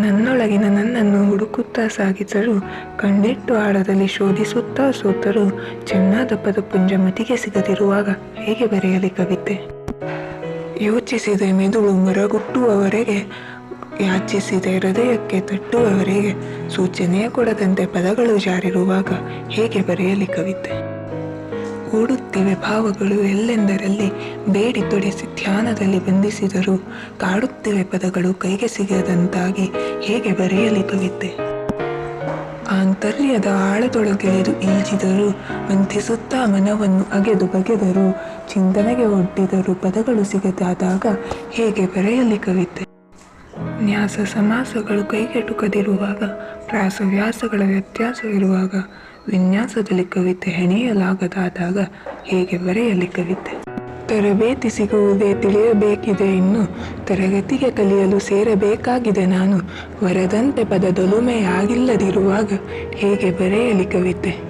ನನ್ನೊಳಗಿನ ನನ್ನನ್ನು ಹುಡುಕುತ್ತಾ ಸಾಗಿಸಲು ಕಣ್ಣಿಟ್ಟು ಆಳದಲ್ಲಿ ಶೋಧಿಸುತ್ತಾ ಸೋತರು ಚೆನ್ನಾದ ಪದಪುಂಜ ಮತಿಗೆ ಸಿಗದಿರುವಾಗ ಹೇಗೆ ಬರೆಯಲಿ ಕವಿತೆ? ಯೋಚಿಸಿದೆ ಮೆದುಳು ಮರಗುಟ್ಟುವವರೆಗೆ, ಯಾಚಿಸಿದೆ ಹೃದಯಕ್ಕೆ ತಟ್ಟುವವರೆಗೆ ಸೂಚನೆಯ ಕೊಡದಂತೆ ಪದಗಳು ಜಾರಿರುವಾಗ ಹೇಗೆ ಬರೆಯಲಿ ಕವಿತೆ? ಓಡುತ್ತಿವೆ ಭಾವಗಳು ಎಲ್ಲೆಂದರಲ್ಲಿ ಬೇಡಿ ತೊಡಿಸಿ ಧ್ಯಾನದಲ್ಲಿ ಬಂಧಿಸಿದರು ಕಾಡುತ್ತಿವೆ ಪದಗಳು ಕೈಗೆ ಸಿಗದಂತಾಗಿ ಹೇಗೆ ಬರೆಯಲಿ ಕವಿತೆ. ಆಂತರ್ಯದ ಆಳದೊಳಗೆಳೆದು ಈಜಿದರು ಮಂಥಿಸುತ್ತಾ ಮನವನ್ನು ಅಗೆದು ಬಗೆದರು ಚಿಂತನೆಗೆ ಒಡ್ಡಿದರು ಪದಗಳು ಸಿಗದಾದಾಗ ಹೇಗೆ ಬರೆಯಲಿ ಕವಿತೆ. ನ್ಯಾಸ ಸಮಾಸಗಳು ಕೈಗೆಟುಕದಿರುವಾಗ, ಪ್ರಾಸವ್ಯಾಸಗಳ ವ್ಯತ್ಯಾಸವಿರುವಾಗ, ವಿನ್ಯಾಸದಲ್ಲಿ ಕವಿತೆ ಹೆಣೆಯಲಾಗದಾದಾಗ ಹೇಗೆ ಬರೆಯಲಿ ಕವಿತೆ? ತರಬೇತಿ ಸಿಗುವುದೇ ತಿಳಿಯಬೇಕಿದೆ ಇನ್ನು, ತರಗತಿಗೆ ಕಲಿಯಲು ಸೇರಬೇಕಾಗಿದೆ ನಾನು, ವರದಂತೆ ಪದದೊಲುಮೆಯಾಗಿಲ್ಲದಿರುವಾಗ ಹೇಗೆ ಬರೆಯಲಿ ಕವಿತೆ?